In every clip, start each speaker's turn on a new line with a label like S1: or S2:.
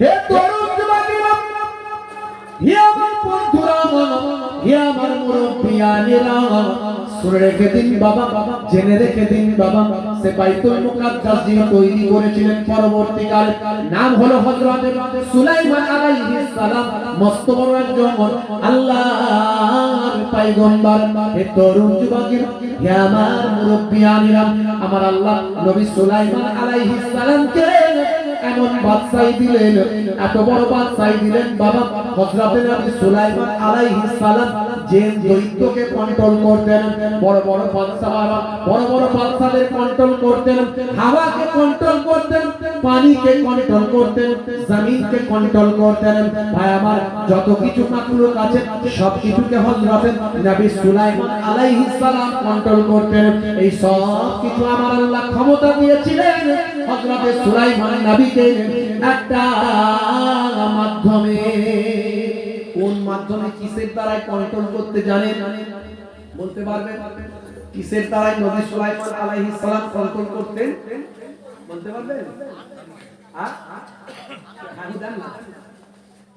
S1: হে তরুণ হে আমার বন্ধুরা, হে আমার মুরব্বিয়ানেরা শুনে রেখে দিন বাবা, জেনে রেখে দিন বাবা, সে বাইতুল মুকাদ্দাস যিনি তৈরি করেছিলেন পরবর্তীকালে, নাম হলো হযরত সুলাইমান আলাইহিস সালাম, মস্ত বড় একজন আল্লাহর পয়গম্বর হে তরুণ যুবকেরা হে আমার মুরব্বিয়ানেরা আমার আল্লাহ নবী সুলাইমান আলাইহিস সালামকে এমন বাদশাহী দিলেন এত বড় বাদশাহী দিলেন বাবা হযরত নবী সুলাইমান আলাইহিস সালাম। যে দৈত্যকে কন্ট্রোল করতেন, বড় বড় বাদশাহরা, বড় বড় বাদশাদের কন্ট্রোল করতেন, হাওয়াকে কন্ট্রোল করতেন, পানিকে কন্ট্রোল করতেন, জমিনকে কন্ট্রোল করতেন। ভাই, আমার যত কিছু মাকলুক আছে, সব কিছুকে হযরত নবী সুলাইমান আলাইহিস সালাম কন্ট্রোল করতেন। এই সব কিছু আমার আল্লাহ ক্ষমতা দিয়েছিলেন। হযরত সুলাইমান নবীকে একটা মাধ্যমে কোন মাধ্যমে কিসের দ্বারাই কন্ট্রোল করতে জানেন বলতে পারবেন কিসের দ্বারাই নবী সুলাইমান আলাইহিস সালাম কন্ট্রোল করতেন? বলতে পারবেন হ্যাঁ হানি দেন না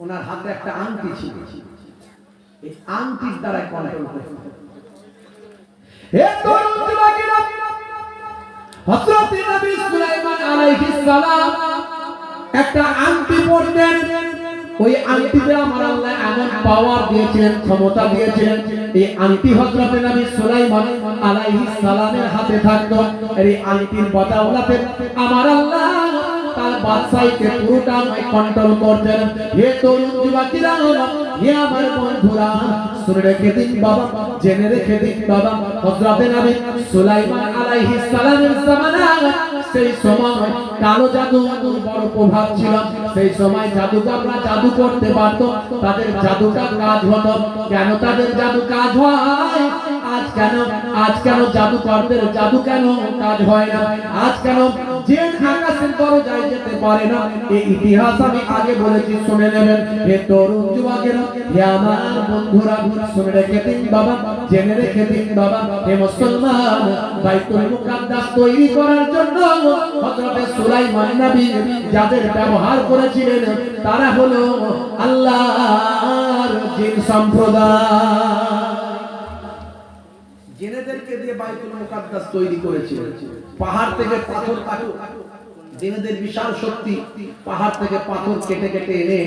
S1: ওনার হাতে একটা আংটি ছিল। এই আংটির দ্বারাই কন্ট্রোল করতেন। হে তরুণ যুবকেরা হযরত নবী সুলাইমান আলাইহিস সালাম একটা আংটি পরতেন। ওই আংটিতে আমার আল্লাহ এমন পাওয়ার দিয়েছিলেন, ক্ষমতা দিয়েছিলেন। এই আংটি হযরত নবী সুলাইমান আলাইহিস সালামের হাতে থাকতো। এই আংটির বদৌলতে আমার আল্লাহ তার বাদশাহীকে পুরোটা কন্ট্রোল করতেন। হে তরুণ যুবকেরা হে আমার বন্ধুরা, শুনে রেখে দিন বাবা, জেনে রেখে দিন বাবা। হযরত নবী সুলাইমান আলাইহিস সালামের জামানা সেই সময় কালো জাদু বড় প্রভাব ছিল। সেই সময় জাদুকররা জাদু করতে পারত। তাদের জাদুটা কাজ হতো। কেন তাদের জাদু কাজ হয়? আজ কেন? আজ কেন জাদুকরদের জাদু কেন কাজ হয় না? আজ কেন যে আকাশের দরজায় যেতে পারে না? এই ইতিহাস আমি আগে বলেছি, শুনে নেবেন। হে তরুণ যুবকেরা, হে আমার বন্ধুরা, শুনে রেখে দিন বাবা, জেনে রেখে দিন বাবা। হে মুসলমান, বাইতুল মুকাদ্দাস তৈরি করার জন্য হযরত সুলাইমান নবী যাদের ব্যবহার করেছিলেন, তারা হলো আল্লাহর জিন সম্প্রদায়। জেনেদেরকে দিয়ে বাইতুল মুকাদ্দাস তৈরি করেছিল পাহাড় থেকে পাথর কাটো। জেনেদের বিশাল শক্তি পাহাড় থেকে পাথর কেটে কেটে এনে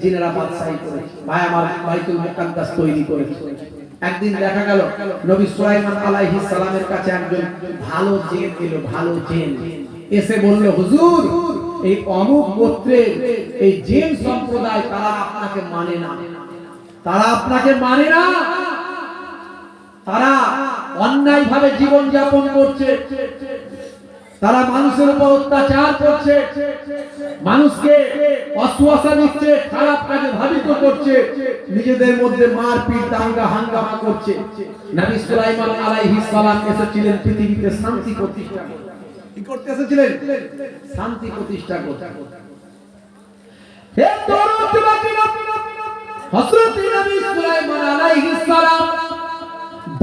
S1: জিনেরা বাদশাহী করেছে। ভাই, আমার বাইতুল মুকাদ্দাস তৈরি করেছে। একদিন দেখা গেল, নবী সুলাইমান আলাইহিস সালামের কাছে একজন ভালো জেন এলো, ভালো জেন। এসে বলল, হুজুর, এই অমুক গোত্রের এই জেন সম্প্রদায় তারা আপনাকে মানে না। তারা আপনাকে মানে না। তারা অন্যায় ভাবে জীবন যাপন করছে। তারা মানুষের উপর অত্যাচার করছে। মানুষকে অশ্বাসা দিচ্ছে, খারাপ কাজে ভাবিত করছে। নিজেদের মধ্যে মারপিট, দাঙ্গা, হাঙ্গামা করছে। নবী সুলাইমান আলাইহিস সালাম এসেছিলেন পৃথিবীতে শান্তি প্রতিষ্ঠা করতে। কি করতে এসেছিলেন? শান্তি প্রতিষ্ঠা করতে। হে তরুণ যুবকেরা হযরত নবী সুলাইমান আলাইহিস সালাম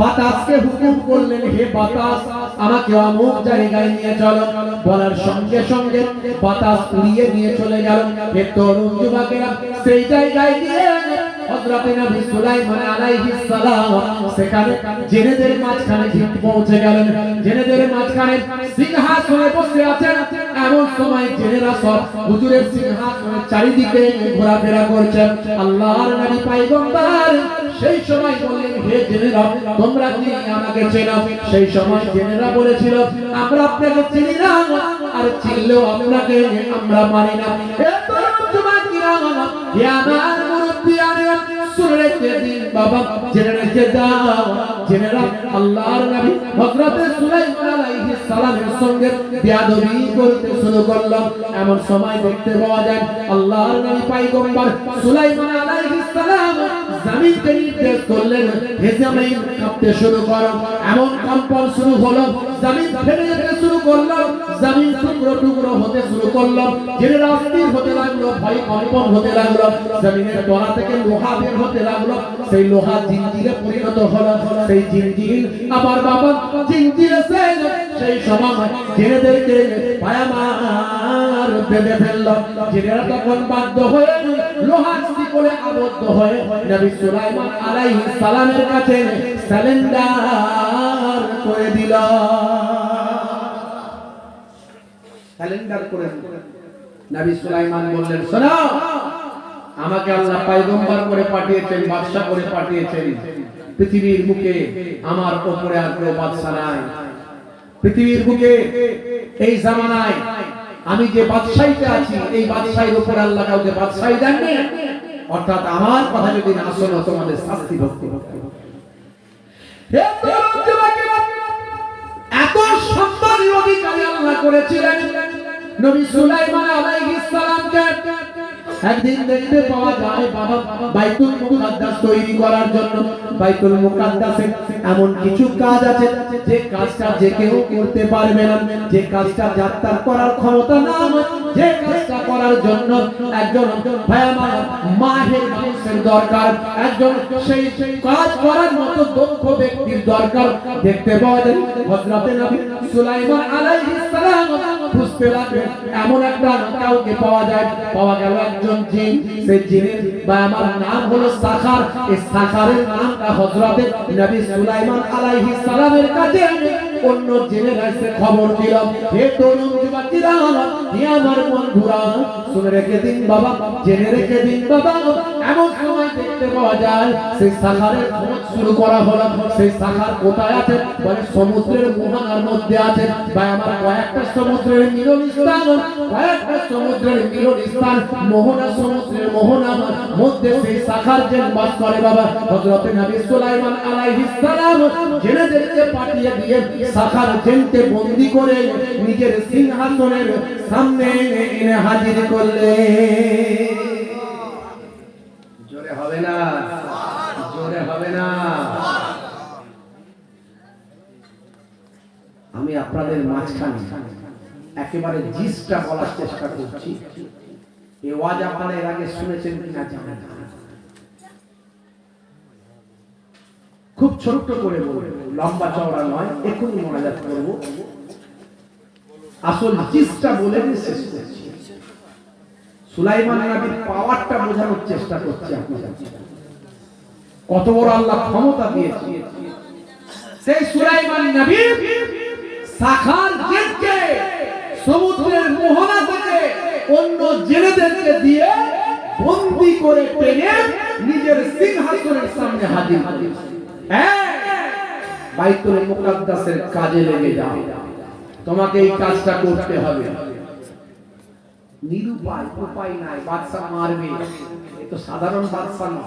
S1: বাতাসকে হুকুম করলেন, হে বাতাস, আমাকে অমুক জায়গায় নিয়ে চলো। বলার সঙ্গে সঙ্গে বাতাস উড়িয়ে নিয়ে চলে গেল। হে তরুণ যুবকেরা, সেই জায়গায় গিয়ে চারিদিকে ঘোরাফেরা করছেন। আল্লাহর নবী পয়গম্বর সেই সময় বললেন হে জেনেরা তোমরা কি আমাকে চেনো? সেই সময় জেনেরা বলেছিল আমরা আপনাকে চিনি না আর চিনলেও আপনাকে আমরা মানি না। হে তরুণ যুবকেরা, হে আমার মুরব্বি আর শুনলে বাবা, জেনে রেখে দাও জেনেরা আল্লাহর নবী হযরত সুলাইমান আলাইহিস সালামের সঙ্গে বিয়াদবি করতে শুরু করল। এমন সময় দেখতে পাওয়া যায়, আল্লাহর নবী পয়গম্বর সুলাইমান আলাইহিস সালাম জমিনকে নির্দেশ করলেন, হে জমিন, কাঁপতে শুরু করো। এমন কম্পন শুরু হলো, জমিন ফেটে যেতে শুরু করল জমিন টুকরো টুকরো হতে শুরু করল জেনেরা অস্থির হতে লাগল, ভয় কম্পন হতে লাগল, জমিনের থেকে লোহা বের হতে লাগল, সেই লোহা জিঞ্জিরে পরিণত হলো, সেই জিঞ্জির আবার বাবা জিঞ্জিরে সেই সেই সময় জেনেদেরকে পায়ামার বেঁধে ফেলল। জেনেরা তখন বাধ্য হয়ে আবদ্ধ হয়ে নবী সুলাইমান আলাইহিস সালামের কাছে করে দিল। স্যালেন্ডার করে নবী সুলাইমান বললেন, শোনো, আমাকে আল্লাহ পয়গম্বর করে পাঠিয়েছেন বাদশা করে পাঠিয়েছেন। পৃথিবীর বুকে আমার উপরে আর কোনো বাদশা নাই। পৃথিবীর বুকে এই জামানায় আমি যে বাদশাহীতে আছি, এই বাদশাহীর উপর আল্লাহ কাউকে বাদশাহী দেননি অর্থাৎ আমার কথা যদি না শোনো, তোমাদের শাস্তি ভক্তি এত সম্মানীয় অধিকারী আল্লাহ করেছিলেন নবী সুলাইমান আলাইহিস সালামকে একদিন দেখতে পাওয়া যায় বাবা বাইতুল মুকাদ্দাস তৈরি করার জন্য। বাইতুল মুকাদ্দাসে এমন কিছু কাজ আছে যে কাজটা যে কেউ করতে পারবে না, যে কাজটা যাত্রা করার ক্ষমতা না যে কাজটা করার জন্য একজন মাহের মানুষের দরকার, একজন সেই কাজ করার মতো দক্ষ ব্যক্তির দরকার। দেখতে পাওয়া যায় নবী সুলাইমান আলাইহিস সালাম বুঝতে এমন একটা কাউকে পাওয়া যায়, পাওয়া গেল একজন জিন সেই জিনের বা আমার নাম হলো সাখার। এই সাখারের নামটা হযরতে নবী সুলাইমান আলাইহিস সালামের কাছে অন্য এসে খবর দিল হে তরুণ হে আমার বন্ধুরা, শুনে রেখে দিন বাবা, জেনে রেখে দিন বাবা, এমন সময় দেখতে পাওয়া যায়, সেই খোঁজ শুরু করা হলো। সেই কোথায় আছে? সমুদ্রের মোহনার মধ্যে আছে। বা আমার কয়েকটা সমুদ্রের মিলন স্থান, কয়েকটা সমুদ্রের মিলন স্থান, মোহনা সমুদ্রের মোহনার মধ্যে সেই সাখার জেন বাস করে বাবা। হযরত নবী সুলাইমান আলাইহিস সালাম পাঠিয়ে দিয়ে সাখার জেনকে বন্দি করে নিজের সিংহাসনের সামনে এনে হাজির করলে। জোরে হবে না। জোরে হবে না। আমি আপনাদের মাঝখানে একেবারে জিসটা বলার চেষ্টা করছি। এ ওয়াজ আপনারা এর আগে শুনেছেন কিনা জানেন খুব ছোট্ট করে বলব লম্বা চওড়া নয় এখনই মনাজাত করব। আসল বলে দিয়ে শেষ করছি। সুলাইমান নবীর পাওয়ারটা বোঝানোর চেষ্টা করছি কত বড় আল্লাহ ক্ষমতা দিয়েছে। সেই সুলাইমান নবী জেদকে সমুদ্রের মোহনা থেকে অন্য জেলেদেরকে দিয়ে বন্দি করে টেনে নিজের সিংহাসনের সামনে হাজির। হ্যাঁ, বাইতুল মুকাদ্দাসের কাজে লেগে যাও। তোমাকে এই কাজটা করতে হবে। নিরুপায়, উপায় নাই বাদশা মারবে। তো সাধারণ বাদশা না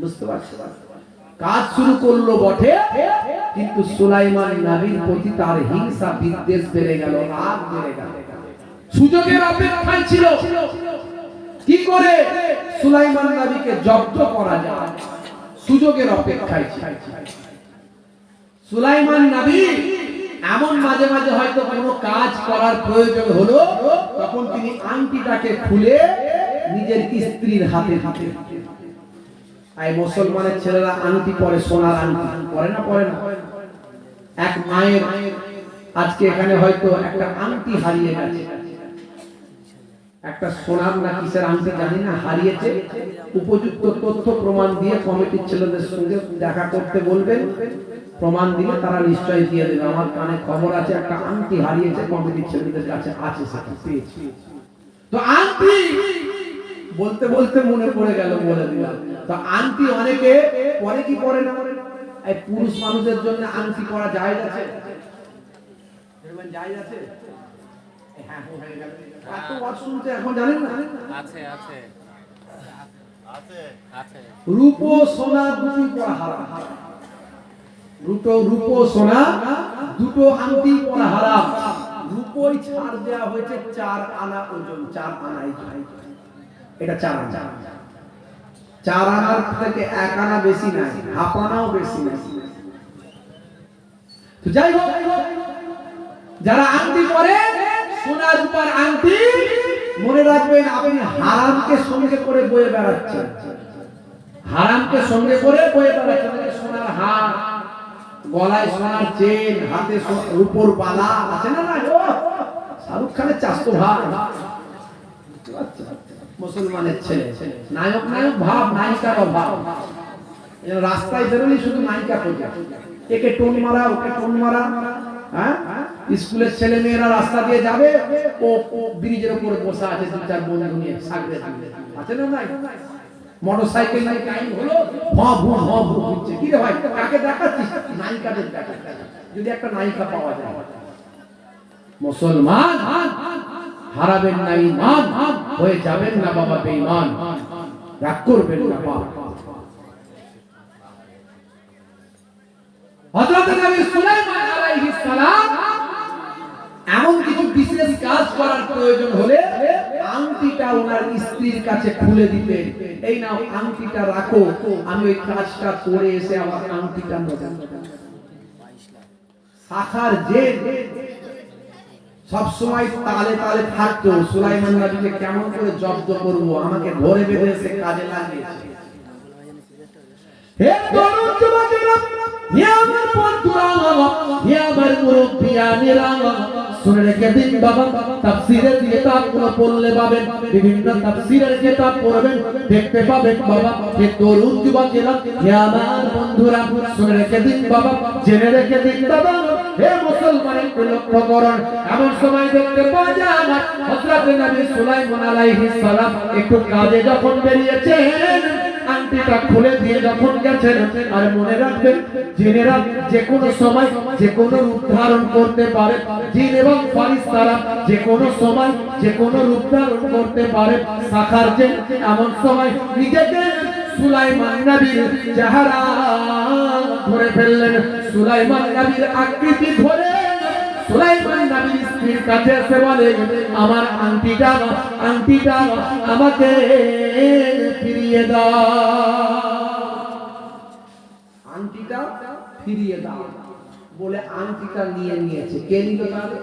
S1: বুঝতে পারছ? কাজ শুরু করল বটে, কিন্তু সুলাইমান নবীর প্রতি তার হিংসা, বিদ্বেষ বেড়ে গেল রাগ বেড়ে গেল। সুযোগের অপেক্ষায় ছিল। কি করে? সুলাইমান নবীকে জব্দ করা যায়। সুযোগের অপেক্ষায় ছিল। সুলাইমান নবী, এমন মাঝে মাঝে হয়তো কোনো কাজ করার প্রয়োজন হলো, তখন তিনি আংটিটাকে খুলে নিজের স্ত্রীর হাতে হাতে এই মুসলমানের ছেলেরা আংটি পরে, সোনার আংটি, পরে না পরে না? এক মায়ের, আজকে এখানে হয়তো একটা আংটি হারিয়ে গেছে। একটা সোনার না কিসের আংটি জানি না, হারিয়েছে। উপযুক্ত তথ্য প্রমাণ দিয়ে কমিটির ছেলেদের সঙ্গে দেখা করতে বলবেন। প্রমাণ দিলে তারা নিশ্চয়ই দিয়ে দেবে। আমার কানে খবর আছে, একটা আংটি হারিয়েছে, কমিটির ছেলেদের কাছে আছে সেটা। তো আংটি বলতে বলতে মনে পড়ে গেল, বলে দিলাম। তো আংটি অনেকে পরে কি পরে না? এই পুরুষ মানুষের জন্য আংটি পরা যায় আছে জায়েজ আছে রূপো সোনা দুটোই পরা হারাম রূপো রূপো সোনা দুটো আংটি পরা হারাম রূপোই ছাড় দেওয়া হয়েছে চার আনা ওজন চার আনা এটা চার আনা। চার আনার থেকে এক আনা বেশি নাই হাফ আনাও বেশি নাই। যাই হোক যারা আংটি পরে সোনা রূপার আংটি, মনে রাখবেন আপনি হারামকে সঙ্গে করে বয়ে বেড়াচ্ছেন। হারামকে সঙ্গে করে বয়ে বেড়াচ্ছেন সোনার হার, গলায় সোনার চেন, হাতে বালা, আছে না না শাহরুখ খানের ভাই। মুসলমানের ছেলে, নায়ক নায়ক ভাব, নায়িকার ভাব রাস্তায় বেরোলেই শুধু নায়িকা খোঁজে একে টোন মারা, ওকে টোন মারা হ্যাঁ? স্কুলের ছেলে মেয়েরা রাস্তা দিয়ে যাবে, ও ও ব্রিজের উপরে বসে আছে, দু চার বন্ধু নিয়ে সাগরে আছে না নাই? মোটর সাইকেল নিয়ে টাইম হলো, হ, ভু হচ্ছে। কি রে ভাই, কাকে দেখাচ্ছিস? নায়িকাদের দেখাচ্ছিস যদি একটা নায়িকা পাওয়া যায়। মুসলমান হারাবেন না ইমান, হয়ে যাবেন না বাবা বেঈমান। রাগ করবেন না বাবা হযরত নবী সুলাইমান আলাইহিস সালাম এমন কিছু বিশেষ কাজ করার প্রয়োজন হলে আংটিটা ওনার স্ত্রীর কাছে খুলে দিতে। এই নাও, আংটিটা রাখো। আমি ওই কাজটা করে এসে আমার আংটিটা শাখার যে সব সময় তালে তালে থাকতো, সুলাইমান নবীকে কেমন করে জব্দ করব? আমাকে ধরে বেঁধে এসে কাজে লাগিয়েছে। হে তরুণ যুবকেরা, হে আমার হে আমার শুনে রেখে দিন বাবা। কিতাব পড়লে পাবেন। বিভিন্ন কিতাব পড়বেন। দেখতে পাবেন বাবা হে তরুণ হে আমার বন্ধুরা, শুনে রেখে দিন বাবা। জেনে রেখে দিন হে মুসলমান, একটু লক্ষ্য করুন। এমন সময় দেখতে পাওয়া যায় হযরত নবী সুলাইমান আলাইহিস সালাম একটু কাজে যখন বেরিয়েছেন আংটিটা খুলে দিয়ে যখন গেছেন, আর মনে রাখবেন জিনেরা যে কোনো সময় যে কোনো রূপ ধারণ করতে পারে। জিন এবং ফারিস্তারা যে কোনো সময় যে কোনো রূপ ধারণ করতে পারে। শাখার যে এমন সময় নিজেকে সুলাইমান নবীর চেহারা ধরে ফেললেন। সুলাইমান নবীর আকৃতি ধরে সুলাইমান নবীর স্ত্রীর কাছে এসে বলে, আমার আংটিটা আংটিটা আমাকে ফিরিয়ে দাও। আংটিটা ফিরিয়ে দাও বলে আংটিটা নিয়ে নিয়েছে। কে নিল তাহলে?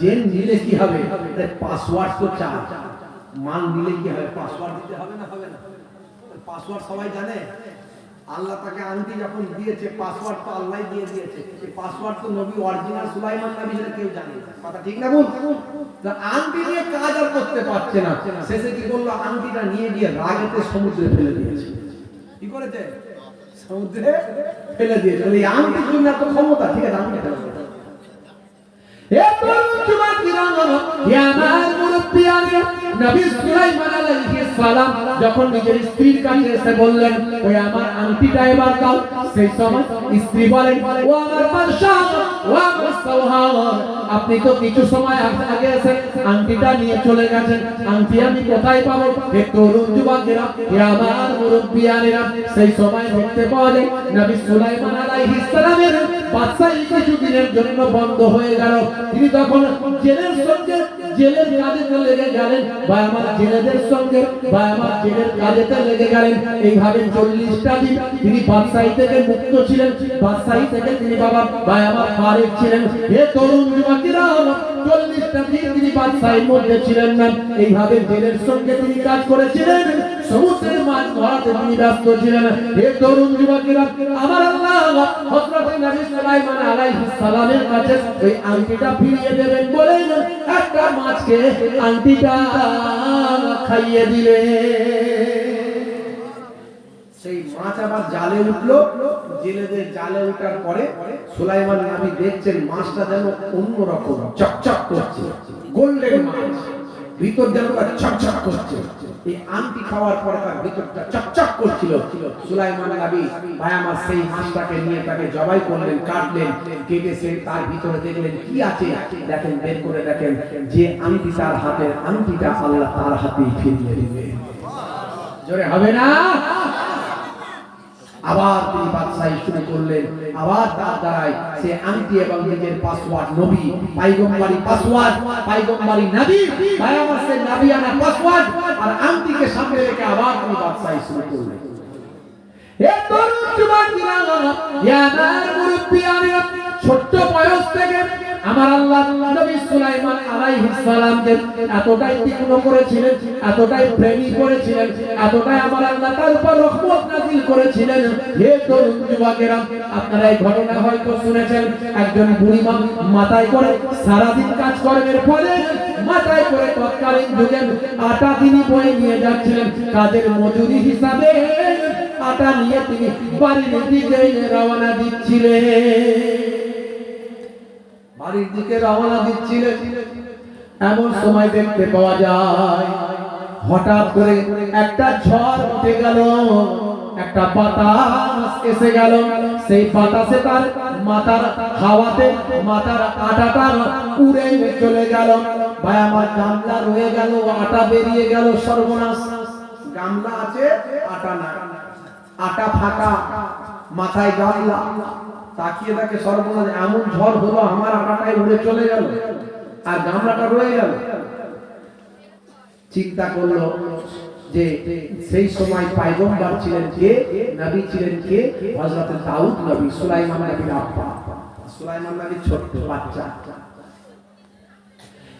S1: জেন নিলে? কি হবে? পাসওয়ার্ড তো মাল নিলে কি হবে? পাসওয়ার্ড দিতে হবে না হবে না? পাসওয়ার্ড সবাই জানে? আল্লাহ তাকে আংটি যখন দিয়েছে পাসওয়ার্ড তো আল্লাহ দিয়ে দিয়েছে। এই পাসওয়ার্ড তো নবী অরিজিনাল সুলাইমান নবী সেটা কেউ জানে কথা ঠিক না বল তা আংটি নিয়ে কাজ আর করতে পারছে না। শেষে কি করল আংটিটা নিয়ে গিয়ে রাগেতে সমুদ্রে ফেলে দিয়েছে। কি করেছে? সমুদ্রে ফেলে দিয়েছে। এই আংটির জন্য এত ক্ষমতা ঠিক আছে আংটি দিয়েছে। এ তরুণ যুবকেরা, এ আমার মুরব্বিয়ানেরা, নবী সুলাইমান আলাইহিস সালাম যখন নিজের স্ত্রীর কাছে এসে বললেন, ওই আমার আংটিটা এবার দাও। সেই সময় স্ত্রী বলেন, ও আমার বাদশাহ ও আমার সওহার আপনি তো কিছু সময় আগ- এসে আংটিটা নিয়ে চলে গেছেন। আংটি আমি কোথায় পাবো? হে তরুণ যুবকেরা হে আমার মুরব্বিয়ানেরা। সেই সময় দেখতে যায়, নবী সুলাইমান আলাইহিস সালামের বাদশাহী কিছুদিনের জন্য বন্ধ হয়ে গেল। তিনি তখন জেলের সঙ্গে জেলের কাজেতে লেগে গেলেন বা আমার জেলেদের সঙ্গে বা আমার জেলের কাজেতে লেগে গেলেন। এইভাবে চল্লিশটা দিন তিনি বাদশাহী থেকে মুক্ত ছিলেন, বাদশাহী থেকে তিনি বাবা, ভাই আমার ফারেক ছিলেন। হে তরুণ যুবকেরা, চল্লিশটা দিন তিনি বাদশাহীর মধ্যে ছিলেন না। এইভাবে জেলের সঙ্গে তিনি কাজ করেছিলেন। সমুদ্রের মাছ ধরাতে তিনি ব্যস্ত ছিলেন। হে তরুণ যুবকেরা, আমার আল্লাহ হযরত নবী সালামের কাছে ওই আংটিটা ফিরিয়ে দেবেন একটা মাছকে আংটিটা খাইয়ে দিলে সেই মাছ আবার জালে উঠল, জেলেদের জালে উঠার পরে সুলাইমান নবী দেখছেন মাছটা যেন অন্যরকম, চকচক করছে, গোল্ডেন মাছ, ভিতর যেন চকচক করছে। এই আমটি খাওয়ার পরে তার ভিতরটা চকচক করছিল। সুলাইমান নবী ভাই আমার সেই হাঁসটাকে নিয়ে তাকে জবাই করলেন, কাটলেন, কেটে সে তার ভিতরে দেখলেন, কি আছে? দেখেন, বের করে দেখেন, যে আমটি তার হাতের, আংটিটা আল্লাহ তার হাতেই ফিরিয়ে দিবে। জোরে হবে না? আবার তিনি বাদশাহী শুরু করলেন। আবার তার দ্বারাই সে আংটি এবং নিজের পাসওয়ার্ড নবী পাইগম্বারি পাসওয়ার্ড পাইগম্বারি নবী আমার সে নবিয়ানা পাসওয়ার্ড আর আংটিকে সামনে রেখে আবার তিনি বাদশাহী শুরু করলেন। এ তরুণ যুবকেরা, এ আমার মুরব্বিয়ানেরা, ছোট্ট বয়স থেকে আমার আল্লাহ নবী সুলাইমান আলাইহিস সালামকে এতটাই তীক্ষ্ণ করেছিলেন, এতটাই প্রেমী করেছিলেন, এতটাই আমার আল্লাহ তার উপর রহমত নাযিল করেছিলেন। হে তরুণ যুবকেরা, আপনারা এই ঘটনা হয়তো শুনেছেন। একজন বুড়ি মা মাথায় করে সারাদিন কাজ কর্মের ফলে মাথায় করে তৎকালীন যুগে আটা তিনি বয়ে নিয়ে যাচ্ছিলেন। কাজের মজুরি হিসাবে আটা নিয়ে তিনি বাড়ির দিকে রওনা দিচ্ছিলেন। বাড়ির দিকে রওনা দিচ্ছিলেন। এমন সময় দেখতে পাওয়া যায়, হঠাৎ করে একটা ঝড় উঠে গেল, একটা বাতাস এসে গেল। সেই বাতাসে তার মাথার হাওয়াতে, মাথার আটাটা উড়ে চলে গেল। ভাই, আমার গামলা রয়ে গেল, আটা বেরিয়ে গেল সর্বনাশ। গামলা আছে, আটা না আটা ফাঁকা, মাথায় গামলা। তাকিয়ে তাকে সর্বনাশ। এমন ঝড় হলো, আমার আটাটাই উড়ে চলে গেল আর গামলাটা রয়ে গেল। চিন্তা করল যে সেই সময় পায়গম্বর ছিলেন কে? নবী ছিলেন কে? হযরত দাউদ নবী, সুলাইমান নবীর আব্বা। সুলাইমান নবীর ছোট্ট বাচ্চা।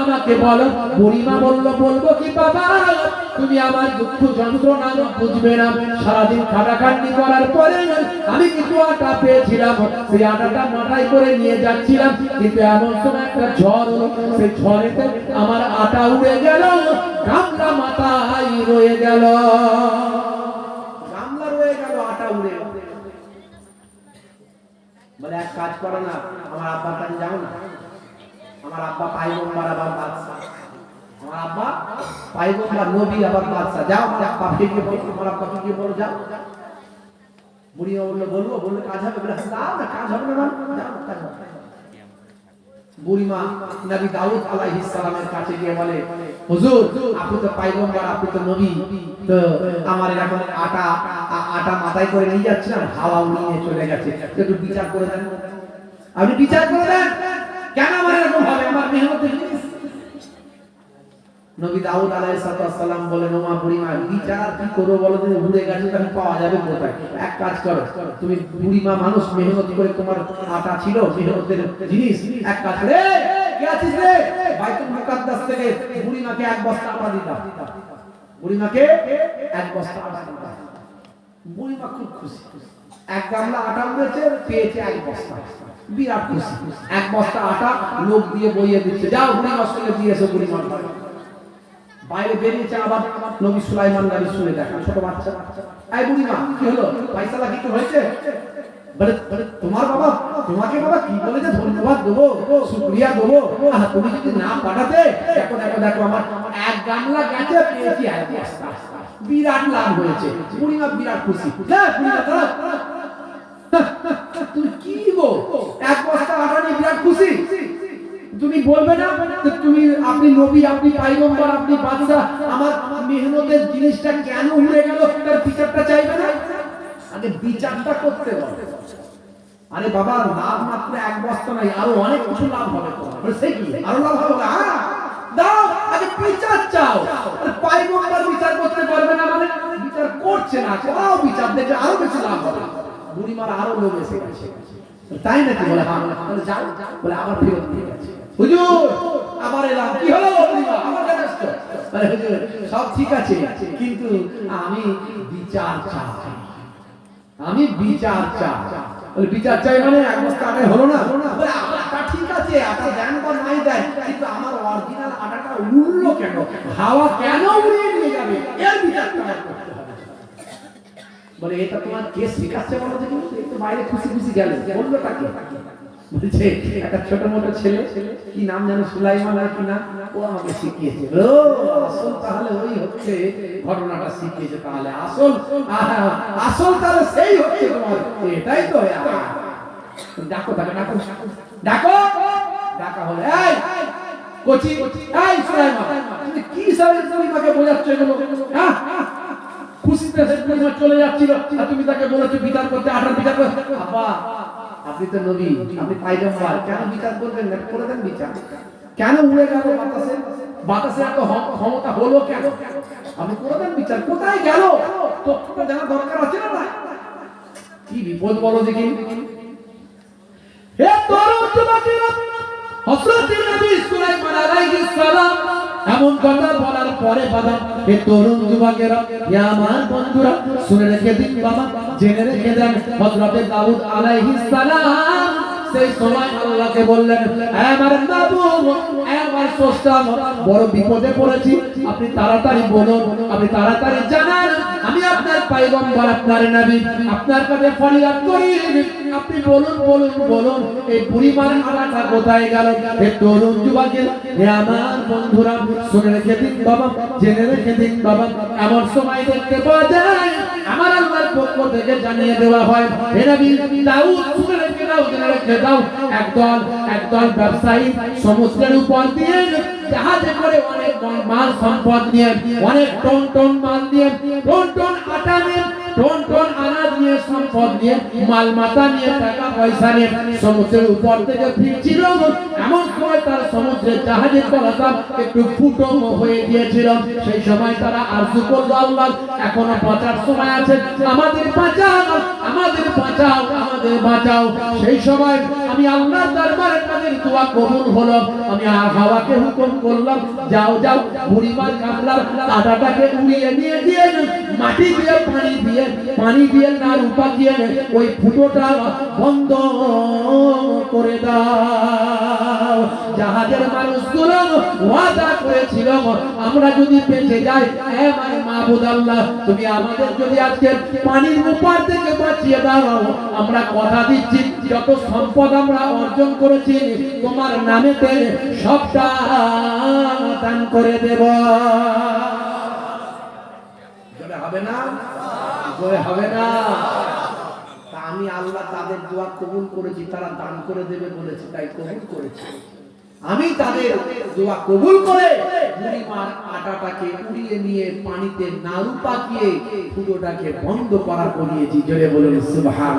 S1: আমাকে বলো। বুড়িমা বলল, বলব কি বাবা, তুমি আমার দুঃখ যন্ত্রণা বুঝবে না। সারাদিন খাটাখাটনি করার পরে আমি কিছু আটা পেয়েছিলাম। সেই আটাটা মাথায় করে নিয়ে যাচ্ছিলাম। কিন্তু এমন সময় একটা ঝড় সেই ঝড়েতে আমার আটা উড়ে গেল। গামলা মাথায় রয়ে গেল। গামলা রয়ে গেল আটা উড়ে বলে এক কাজ করো না আমার আব্বার কাছে যাও না। আমার আব্বা পাইগম্বার আবার বাদশা আমার আব্বা পাইগম্বার নবী আবার বাদশা যাও বাপকে গিয়ে বলো আমার আব্বাকে গিয়ে বলো যাও। বুড়িমা বলল বলব বললে কাজ হবে? বলে না না, কাজ হবে না। বুড়িমা নবী দাউদ আলাইহিস সালামের কাছে গিয়ে বলে হুজুর আপনি তো পাইগম্বর আপনি তো নবী। তো আমার আটা আটা মাথায় করে নিয়ে যাচ্ছিলাম হাওয়া চলে গেছে। একটু বিচার করে দেন। আপনি বিচার করে দেন। কেন আমার এরকম হবে? আমার মেহনতের জিনিস। নবী দাউদ আলাইহিস সালাম বলেন ওমা বুড়িমা বিচার কি বলো তো? পাওয়া যাবে কোথায়? এক কাজ করো তুমি বুড়িমা মানুষ মেহনত করে তোমার আটা ছিল মেহনতের জিনিস এক কাজ করে। "এই, কে আছিস রে? বাইতুল মুকাদ্দাস থেকে বুড়িমাকে এক বস্তা আটা দিতাম। বুড়িমাকে এক বস্তা আটা দিতাম। বুড়িমা খুব খুশি। এক গামলা আটা উঠেছে পেয়েছে এক বস্তা। বিরাট খুশি। এক বস্তা আটা লোক দিয়ে বইয়ে দিচ্ছে। যাও বুড়িমার সঙ্গে দিয়ে এসো বুড়িমার বাড়ি। বাইরে বেরিয়েছে আবার নবী সুলাইমান নবী শুনে দেখা। ছোট বাচ্চা। এই বুড়িমা, কি হলো? পয়সালা কিছু হয়েছে? বলে বলে তোমার বাবা তোমাকে বাবা কি বলেছে ধন্যবাদ দেবো? শুকরিয়া দেবো? তুমি যদি না পাঠাতে দেখো দেখো দেখো আমার এক গামলা গেছে পেয়েছি বিরাট লাভ হয়েছে। বুড়িমা বিরাট খুশি। যা, দাঁড়াও। তুমি কি গো? এক বস্তা আটা বিরাট খুশি। তুমি বলবে না তুমি আপনি নবী আপনি পাইগম্বর আপনি বাদশা আমার মেহনতের জিনিসটা কেন উড়ে গেল তার বিচারটা চাইবে না? আগে বিচারটা করতে হবে। আরে বাবা, লাভ মাত্র এক বস্তা নাই আরও অনেক কিছু লাভ হবে তোমার। সে কি? আরও লাভ হবে? হ্যাঁ দাও, আগে বিচার চাও। বিচার করতে পারবে না মানে বিচার করছে না, চাও বিচার দেখে আরও বেশি লাভ হবে। বুড়িমার আরও লোক এসে গেছে। তাই নাকি? বলে হ্যাঁ বলে যাও। বলে, আবার দিয়ে গেছে। হুজুর এলাম। কি হলো আমার সব ঠিক আছে, কিন্তু আমি বিচার চাই। আমি বিচার চাই। বিচার চাই মানে হলো না? ঠিক আছে, আটা দেন বা নাই দেন, কিন্তু আমার অরিজিনাল আটাটা উড়লো কেন? হাওয়া কেন নিয়ে যাবে? এর করতে বলে, এটা তোমার কে শেখাচ্ছে বলো দেখি? বাইরে খুশি খুশি গেলে। বলল তাকে। একটা ছোট মোটো ছেলে, কি নাম জানো সুলাইমান কি ও আমাকে শিখিয়েছে আসল তাহলে ওই হচ্ছে, ঘটনাটা শিখিয়েছে তাহলে, আসল আসল তাহলে সেই হচ্ছে তোমার, এটাই তো ডাকো তাকে, ডাকো ডাকো কচি, এই সুলাইমান, তুমি কি তাকে এগুলো হ্যাঁ খুশিতে চলে যাচ্ছিল তুমি তাকে বলেছ বিচার করতে, আঠার বিচার করতে, আব্বা আপনি তো নবী আপনি পাইগম্বর কেন বিচার করবেন? না করে দেন বিচার। কেন উড়ে গেল বাতাসে? বাতাসে এত ক্ষমতা হলো কেন? আপনি করে দেন বিচার। কোথায় গেল? তথ্যটা জানা দরকার আছে না? কি বিপদ বলো দেখি। হে তরুণ যুবকেরা হযরত নবী সুলাইমান আলাইহিস সালাম এমন কথা বলার পরে বাবা এ তরুণ যুবকেরা ইয়া আমার বন্ধুরা, শুনে রেখে দিন বাবা, জেনে রেখে দেন হযরত দাউদ আলাইহিস সালাম। সেই সময় আল্লাহকে বললেন আমার মাবুদ আমার স্রষ্টা, বড় বিপদে পড়েছি, আপনি তাড়াতাড়ি বলুন, আপনি তাড়াতাড়ি জানান, আমি আপনার পয়গম্বর আপনার নবী, আপনার কাছে ফরিয়াদ করি, আপনি বলুন বলুন বলুন, এই বুড়িমার আলাটা কোথায় গেল? হে তরুণ যুবকের, হে আমার বন্ধুরা, শুনে রেখে দিন বাবা, জেনে রেখে দিন বাবা, এমন সময় দেখতে পাওয়া যায়, আমার আল্লাহর পক্ষ থেকে জানিয়ে দেওয়া হয়, হে নবী, দাউদ শুনে দাও জেনে রেখে ব্যবসায়ী সমুদ্রের দিয়ে জাহাজে করে অনেক মাল সম্পদ নিয়ে, অনেক টন টন মাল নিয়ে টন টন আটা নিয়ে টন টন আনাজ নিয়ে, সম্পদ নিয়ে মাল মাথা নিয়ে, টাকা পয়সা নিয়ে, সমুদ্রের উপর থেকে ফিরছিল। এমন সময় তার সমুদ্রের জাহাজের তলাটা একটু ফুটো হয়ে গিয়েছিল। সেই সময় তারা আরজু করল, আল্লাহ, এখনও বাঁচার সময় আছে। আমাদের বাঁচাও আমাদের বাঁচাও আমাদের বাঁচাও। সেই সময় আমি আল্লাহর দরবারে তাদের দোয়া কবুল হলো। আমি আর হাওয়াকে হুকুম করলাম, যাও যাও, বুড়িমার কামলার আটাটাকে উড়িয়ে নিয়ে দিয়ে মাটি দিয়ে পানি দিয়ে পানি দিয়ে তার উপা দিয়ে ওই ফুটোটা বন্ধ করে দাও। জাহাজের মানুষগুলো ওয়াদা করেছিল, আমরা যদি বেঁচে যাই হে আমার মাহবুদ আল্লাহ, তুমি আমাদের যদি আজকে পানির উপর থেকে বাঁচিয়ে দাও, আমরা কথা দিচ্ছি, যত সম্পদ আমরা অর্জন করেছি, তোমার নামেতে সবটা দান করে দেব। হবে না? জোরে হবে না। আমি আল্লাহ তাদের দোয়া কবুল করেছি, তারা দান করে দেবে বলেছি, তাই কবুল করেছি। আমি তাদের দোয়া কবুল করে বুড়িমার আটাটাকে উড়িয়ে নিয়ে পানিতে নাড়ু পাকিয়ে বন্ধ করা করিয়েছি। জোরে বলুন সুবহান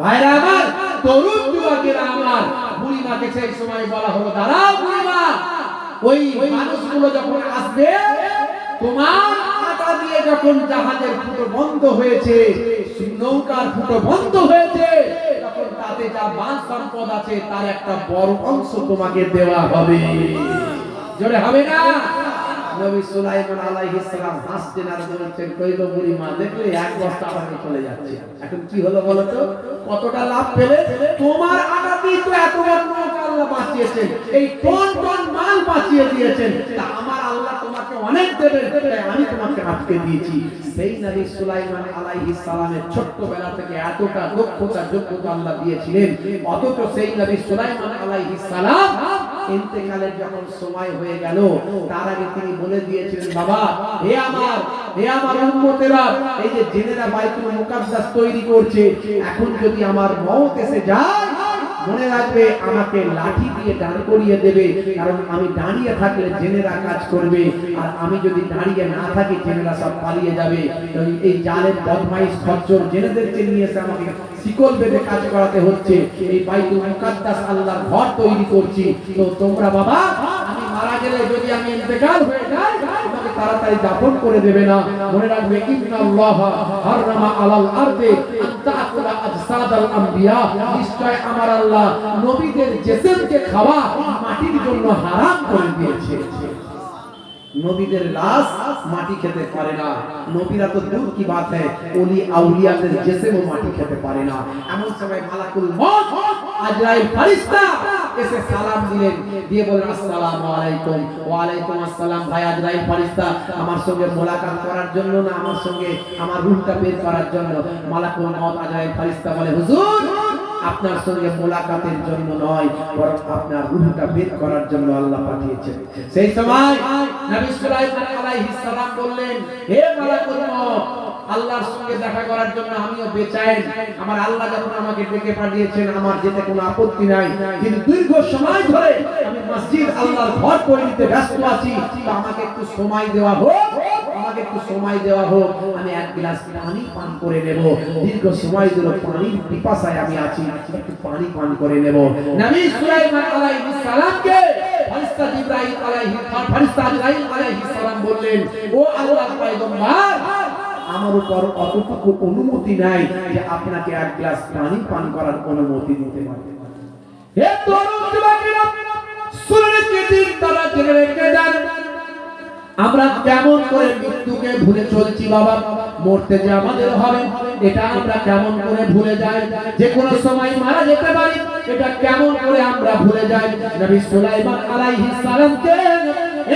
S1: ভাইরা আমার, তরুণ আমার, বুড়িমাকে সেই সময় বলা হলো, দাঁড়াও বুড়িমা, ওই মানুষগুলো যখন আসবে, তোমার দিয়ে যখন জাহাজের ফুটো বন্ধ হয়েছে নৌকার ফুটো বন্ধ হয়েছে, তখন তাতে যা বান সম্পদ আছে, তার একটা বড় অংশ তোমাকে দেওয়া হবে। জোরে হবে না? নবী সুলাইমান হাসতেন আর কইল বুড়ি মা, দেখলে এক বস্তা আমাকে চলে যাচ্ছে। এখন কি হলো তো? কতটা লাভ পেলে? তোমার তো এত বড় আল্লাহ বাঁচিয়েছেন এই টন টন মাল বাঁচিয়ে দিয়েছেন, তা আমার আল্লাহ তোমাকে অনেক দেবে তাই আমি তোমাকে আটকে দিয়েছি। সেই নবী সুলাইমান আলাইহিস সালামের ছোট্টবেলা থেকে এতটা দক্ষতা, যোগ্যতা আল্লাহ দিয়েছিলেন, অথচ সেই নবী সুলাইমান আলাইহিস সালাম ইন্তেকালের যখন সময় হয়ে গেল, তার আগে তিনি বলে দিয়েছিলেন, বাবা, হে আমার হে আমার উম্মতেরা, এই যে জেনেরা বাইতুল মুকাদ্দাস তৈরি করছে, এখন যদি আমার মওত এসে যায় মনে রাখবে, আমাকে লাঠি দিয়ে দাঁড় করিয়ে দেবে, কারণ আমি দাঁড়িয়ে থাকলে জেনেরা কাজ করবে, আর আমি যদি দাঁড়িয়ে না থাকি, জেনেরা সব পালিয়ে যাবে। এই জালের বদমাইশ খচ্চর জেনেদেরকে নিয়ে আমাকে শিকল বেঁধে কাজ করাতে হচ্ছে। এই বাইতুল মুকাদ্দাস আল্লাহর ঘর তৈরি করছি। তো তোমরা বাবা, আমি মারা গেলে যদি আমি ইন্তেকাল হয়ে যাই আমাকে তাড়াতাড়ি দাফন করে দেবে না। মনে রাখবে, ইন্নাল্লাহ হাররামা আলাল আরদে আন তাকুলা আজসাদাল আমবিয়া। নিশ্চয় আমার আল্লাহ নবীদের জেসেমকে খাওয়া মাটির জন্য হারাম করে দিয়েছে। নবীদের লাশ মাটি খেতে পারে না। নবীরা তো দূর কি বাত है ওলি আউলিয়াদের জেসেমও মাটি খেতে পারে না। এমন সময় মালাকুল মউত আজরাইল ফেরেশতা এসে সালাম দিলেন। দিয়ে বলেন আসসালামু আলাইকুম। ওয়া আলাইকুম আসসালাম ভাই আজরাইল ফেরেশতা। আমার সঙ্গে মোলাকাত করার জন্য না, আমার সঙ্গে আমার রূহটা বের করার জন্য? মালাকুল মউত আজরাইল ফেরেশতা বলে, হুজুর, আপনার সঙ্গে মোলাকাতের জন্য নয়, বরং আপনার রূহটা বের করার জন্য আল্লাহ পাঠিয়েছেন। সেই সময় নবী সুলাইমান আলাইহিস সালাম বললেন, হে মালাকুল মউত আল্লাহর সঙ্গে দেখা করার জন্য আমিও বেচাই আমার আল্লাহ যখন আমাকে ডেকে পাঠিয়েছেন, আমার যেতে কোনো আপত্তি নাই। কিন্তু দীর্ঘ সময় ধরে আমি মসজিদ আল্লাহর ঘর করে নিতে ব্যস্ত আছি। আমাকে একটু সময় দেওয়া হোক। আমাকে একটু সময় দেওয়া হোক, আমি এক গ্লাস পানি পান করে নেব। দীর্ঘ সময় ধরে পানির পিপাসায় আমি আছি, একটু পানি পান করে নেব। নবী সুলাইমান আলাইহিস সালামকে ফেরেশতা জিবরাইল আলাইহিস ফেরেশতা জিবরাইল আলাইহিস সালাম বললেন, ও আল্লাহর পয়গম্বর, আমার উপর অতটুকু অনুমতি নাই যে আপনাকে এক গ্লাস পানি পান করার অনুমতি দিতে পারি। হে তরুণ যুবকেরা রেখে দিন তারা জেনে রেখে আমরা কেমন করে মৃত্যুকে ভুলে চলছি বাবা? মরতে যে আমাদের হবে, এটা আমরা কেমন করে ভুলে যাই? যে কোনো সময় মারা যেতে পারি, এটা কেমন করে আমরা ভুলে যাই? নবী সুলাইমান আলাইহিস সালামকে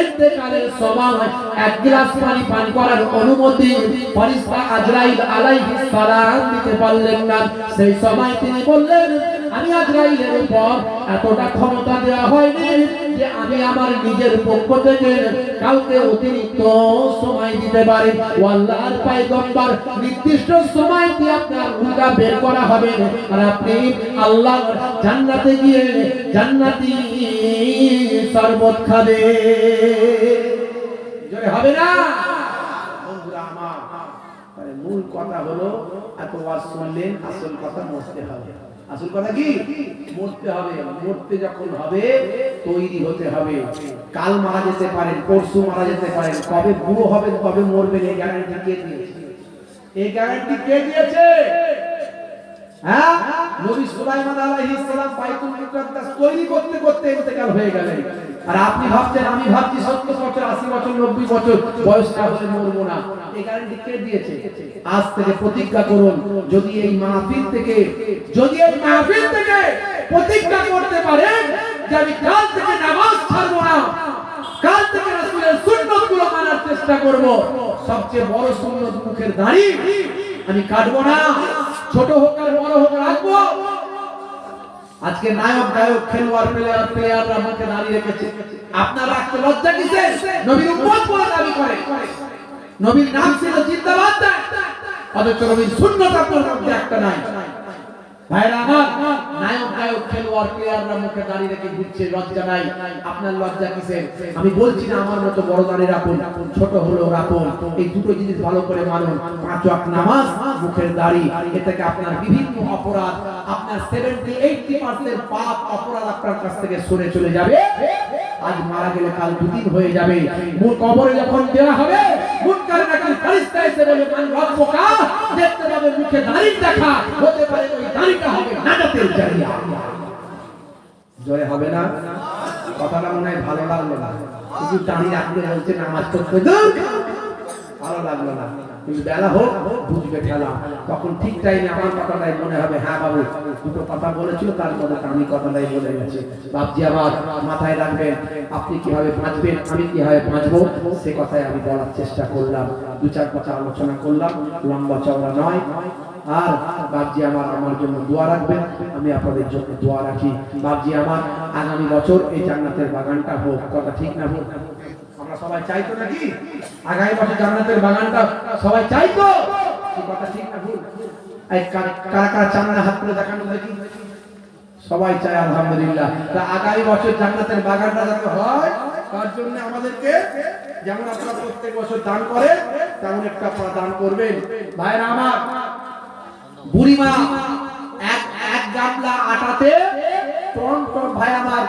S1: ইন্তেকালের সময় এক গ্লাস পানি পান করার অনুমতি ফেরেশতা আজরাইল সালাম দিতে পারলেন না। সেই সময় তিনি বললেন, আমি আজরাইলের উপর এতটা ক্ষমতা দেওয়া হয়নি যে আমি আমার নিজের পক্ষ থেকে কাউকে অতিরিক্ত সময় দিতে পারি। নির্দিষ্ট সময় দিয়ে আপনার বের করা হবে। আর আপনি আল্লাহ জান্নাতে গিয়ে জান্নাতি শরবত খাবে জোরে হবে না? বন্ধুরা আমার, তাহলে মূল কথা হলো, এত ওয়াজ শুনলেন, আসল কথা মরতে হবে। আসল কথা কি? মরতে হবে। মরতে যখন হবে, তৈরি হতে হবে। কাল মারা যেতে পারেন, পরশু মারা যেতে পারেন। কবে বুড়ো হবেন, কবে মরবেন, এই গ্যারান্টি কে দিয়েছে? এই গ্যারান্টি কে দিয়েছে? হ্যাঁ? নবী সুলাইমান আলাইহিস সালাম বাইতুল মুকাদ্দাস তৈরি করতে করতে ইন্তেকাল হয়ে গেলেন। আর আপনি ভাবছেন, আমি ভাবছি 70 বছর 80 বছর 90 বছর বয়সটা হলে মরবো না এই গ্যারান্টি কে আজ থেকে প্রতিজ্ঞা করুন, যদি এই মাহফিল থেকে, যদি এই মাহফিল থেকে প্রতিজ্ঞা করতে পারেন যে আমি কাল থেকে নামাজ ছাড়বো না, কাল থেকে রাসূলের সুন্নাতগুলো মানার চেষ্টা করব, সবচেয়ে বড় সুন্নত মুখের দাড়ি আমি কাটবো না, ছোট হোক আর বড় হোক রাখব আজকে নায়ক, গায়ক, খেলোয়াড় প্লেয়ার প্লেয়াররা আমাকে দাঁড়িয়ে রেখেছে। আপনার রাখতে লজ্জা কিসে নবীর উম্মত বলে দাবি করে। নবীর নাম ছিল জিন্দাবাদ। অথচ নবীর শূন্যতা আপনার মধ্যে একটা নাই। আমি বলছি না আমার মতো বড় দাঁড়িয়ে রাখুন ছোট হলো রাখুন এই দুটো জিনিস ভালো করে মানুন। পাঁচ নামাজ, মুখের দাড়ি। এটাকে আপনার বিভিন্ন অপরাধ, আপনার সেভেন্টি এইটি পার্সেন্ট পাপ অপরাধ আপনার কাছ থেকে সরে চলে যাবে। আজ মারা গেলে কাল দুদিন হয়ে যাবে। মূল কবরে যখন দেওয়া হবে হবে না? কথাটা মনে হয় ভালো লাগল না। দাঁড়িয়ে ভালো লাগল না। কিন্তু বেলা হোক, বুঝবে খেলা। তখন ঠিক টাইমে আমার কথাটাই মনে হবে হ্যাঁ বাবু, দুটো কথা বলেছিল, তার মধ্যে আমি কথাটাই বলে গেছে। বাপজি আমার মাথায় রাখবেন, আপনি কীভাবে বাঁচবেন, আমি কীভাবে বাঁচবো, সে কথাই আমি বলার চেষ্টা করলাম। দু চার কথা আলোচনা করলাম, লম্বা চওড়া নয়। আর বাপজি আমার আমার জন্য দোয়া রাখবেন, আমি আপনাদের জন্য দোয়া রাখি। বাপজি আমার আগামী বছর এই জান্নাতের বাগানটা হোক, কথা ঠিক না হোক সবাই চাই তো নাকি? আগামী বছর জান্নাতের বাগানটা সবাই চাই তো কথা ঠিক না এই কার- কারা কারা চান হাত তুলে দেখানো দেখি? সবাই চায় তা আগামী বছর জান্নাতের বাগানটা যাতে হয়, তার জন্য আমাদেরকে যেমন আপনারা প্রত্যেক বছর দান করেন, তেমন একটা আপনারা দান করবেন। ভাইরা আমার, বুড়িমা, এক এক গামলা আটাতে টন টন ভাই আমার